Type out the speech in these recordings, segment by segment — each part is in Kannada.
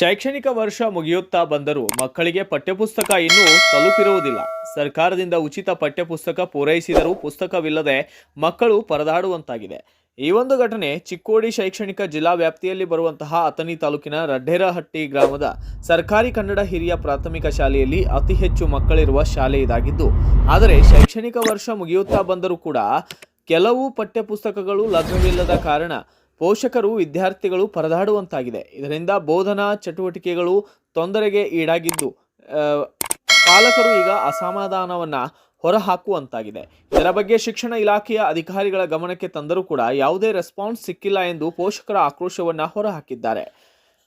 ಶೈಕ್ಷಣಿಕ ವರ್ಷ ಮುಗಿಯುತ್ತಾ ಬಂದರೂ ಮಕ್ಕಳಿಗೆ ಪಠ್ಯಪುಸ್ತಕ ಇನ್ನೂ ತಲುಪಿರುವುದಿಲ್ಲ. ಸರ್ಕಾರದಿಂದ ಉಚಿತ ಪಠ್ಯಪುಸ್ತಕ ಪೂರೈಸಿದರೂ ಪುಸ್ತಕವಿಲ್ಲದೆ ಮಕ್ಕಳು ಪರದಾಡುವಂತಾಗಿದೆ. ಈ ಒಂದು ಘಟನೆ ಚಿಕ್ಕೋಡಿ ಶೈಕ್ಷಣಿಕ ಜಿಲ್ಲಾ ವ್ಯಾಪ್ತಿಯಲ್ಲಿ ಬರುವಂತಹ ಅಥಣಿ ತಾಲೂಕಿನ ರಡ್ಡೇರಹಟ್ಟಿ ಗ್ರಾಮದ ಸರ್ಕಾರಿ ಕನ್ನಡ ಹಿರಿಯ ಪ್ರಾಥಮಿಕ ಶಾಲೆಯಲ್ಲಿ ಅತಿ ಹೆಚ್ಚು ಮಕ್ಕಳಿರುವ ಶಾಲೆ ಇದಾಗಿದ್ದು, ಆದರೆ ಶೈಕ್ಷಣಿಕ ವರ್ಷ ಮುಗಿಯುತ್ತಾ ಬಂದರೂ ಕೂಡ ಕೆಲವು ಪಠ್ಯಪುಸ್ತಕಗಳು ಲಭ್ಯವಿಲ್ಲದ ಕಾರಣ ಪೋಷಕರು, ವಿದ್ಯಾರ್ಥಿಗಳು ಪರದಾಡುವಂತಾಗಿದೆ. ಇದರಿಂದ ಬೋಧನಾ ಚಟುವಟಿಕೆಗಳು ತೊಂದರೆಗೆ ಈಡಾಗಿದ್ದು ಪಾಲಕರು ಈಗ ಅಸಮಾಧಾನವನ್ನು ಹೊರಹಾಕುವಂತಾಗಿದೆ. ಇದರ ಬಗ್ಗೆ ಶಿಕ್ಷಣ ಇಲಾಖೆಯ ಅಧಿಕಾರಿಗಳ ಗಮನಕ್ಕೆ ತಂದರೂ ಕೂಡ ಯಾವುದೇ ರೆಸ್ಪಾನ್ಸ್ ಸಿಕ್ಕಿಲ್ಲ ಎಂದು ಪೋಷಕರ ಆಕ್ರೋಶವನ್ನು ಹೊರಹಾಕಿದ್ದಾರೆ.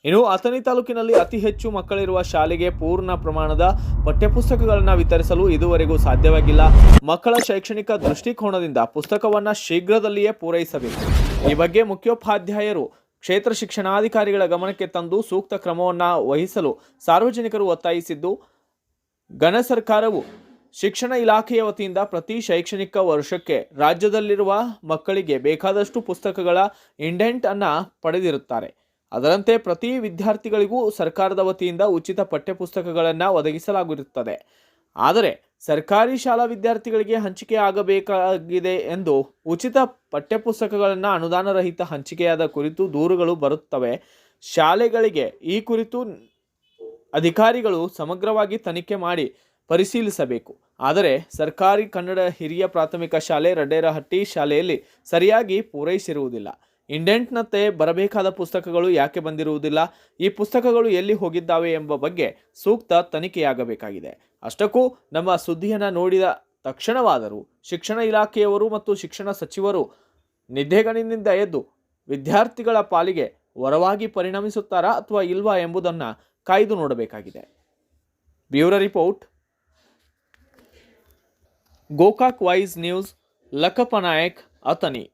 ಇನ್ನು ಅಥಣಿ ತಾಲೂಕಿನಲ್ಲಿ ಅತಿ ಹೆಚ್ಚು ಮಕ್ಕಳಿರುವ ಶಾಲೆಗೆ ಪೂರ್ಣ ಪ್ರಮಾಣದ ಪಠ್ಯಪುಸ್ತಕಗಳನ್ನು ವಿತರಿಸಲು ಇದುವರೆಗೂ ಸಾಧ್ಯವಾಗಿಲ್ಲ. ಮಕ್ಕಳ ಶೈಕ್ಷಣಿಕ ದೃಷ್ಟಿಕೋನದಿಂದ ಪುಸ್ತಕವನ್ನು ಶೀಘ್ರದಲ್ಲಿಯೇ ಪೂರೈಸಬೇಕು. ಈ ಬಗ್ಗೆ ಮುಖ್ಯೋಪಾಧ್ಯಾಯರು ಕ್ಷೇತ್ರ ಶಿಕ್ಷಣಾಧಿಕಾರಿಗಳ ಗಮನಕ್ಕೆ ತಂದು ಸೂಕ್ತ ಕ್ರಮವನ್ನು ವಹಿಸಲು ಸಾರ್ವಜನಿಕರು ಒತ್ತಾಯಿಸಿದ್ದು, ಘನ ಸರ್ಕಾರವು ಶಿಕ್ಷಣ ಇಲಾಖೆಯ ವತಿಯಿಂದ ಪ್ರತಿ ಶೈಕ್ಷಣಿಕ ವರ್ಷಕ್ಕೆ ರಾಜ್ಯದಲ್ಲಿರುವ ಮಕ್ಕಳಿಗೆ ಬೇಕಾದಷ್ಟು ಪುಸ್ತಕಗಳ ಇಂಡೆಂಟ್ ಅನ್ನು ಪಡೆದಿರುತ್ತಾರೆ. ಅದರಂತೆ ಪ್ರತಿ ವಿದ್ಯಾರ್ಥಿಗಳಿಗೂ ಸರ್ಕಾರದ ವತಿಯಿಂದ ಉಚಿತ ಪಠ್ಯಪುಸ್ತಕಗಳನ್ನು ಒದಗಿಸಲಾಗಿರುತ್ತದೆ. ಆದರೆ ಸರ್ಕಾರಿ ಶಾಲಾ ವಿದ್ಯಾರ್ಥಿಗಳಿಗೆ ಹಂಚಿಕೆ ಆಗಬೇಕಾಗಿದೆ ಎಂದು ಉಚಿತ ಪಠ್ಯಪುಸ್ತಕಗಳನ್ನು ಅನುದಾನರಹಿತ ಹಂಚಿಕೆಯಾದ ಕುರಿತು ದೂರುಗಳು ಬರುತ್ತವೆ. ಶಾಲೆಗಳಿಗೆ ಈ ಕುರಿತು ಅಧಿಕಾರಿಗಳು ಸಮಗ್ರವಾಗಿ ತನಿಖೆ ಮಾಡಿ ಪರಿಶೀಲಿಸಬೇಕು. ಆದರೆ ಸರ್ಕಾರಿ ಕನ್ನಡ ಹಿರಿಯ ಪ್ರಾಥಮಿಕ ಶಾಲೆ ರಡೇರಹಟ್ಟಿ ಶಾಲೆಯಲ್ಲಿ ಸರಿಯಾಗಿ ಪೂರೈಸಿರುವುದಿಲ್ಲ. ಇಂಡೆಂಟ್ನಂತೆ ಬರಬೇಕಾದ ಪುಸ್ತಕಗಳು ಯಾಕೆ ಬಂದಿರುವುದಿಲ್ಲ? ಈ ಪುಸ್ತಕಗಳು ಎಲ್ಲಿ ಹೋಗಿದ್ದಾವೆ ಎಂಬ ಬಗ್ಗೆ ಸೂಕ್ತ ತನಿಖೆಯಾಗಬೇಕಾಗಿದೆ. ಅಷ್ಟಕ್ಕೂ ನಮ್ಮ ಸುದ್ದಿಯನ್ನು ನೋಡಿದ ತಕ್ಷಣವಾದರೂ ಶಿಕ್ಷಣ ಇಲಾಖೆಯವರು ಮತ್ತು ಶಿಕ್ಷಣ ಸಚಿವರು ನಿದ್ದೆಗಣಿನಿಂದ ಎದ್ದು ವಿದ್ಯಾರ್ಥಿಗಳ ಪಾಲಿಗೆ ವರವಾಗಿ ಪರಿಣಮಿಸುತ್ತಾರಾ ಅಥವಾ ಇಲ್ವಾ ಎಂಬುದನ್ನು ಕಾಯ್ದು ನೋಡಬೇಕಾಗಿದೆ. Bureau report. Gokak vice news, Lakkappa Nayak, Athani.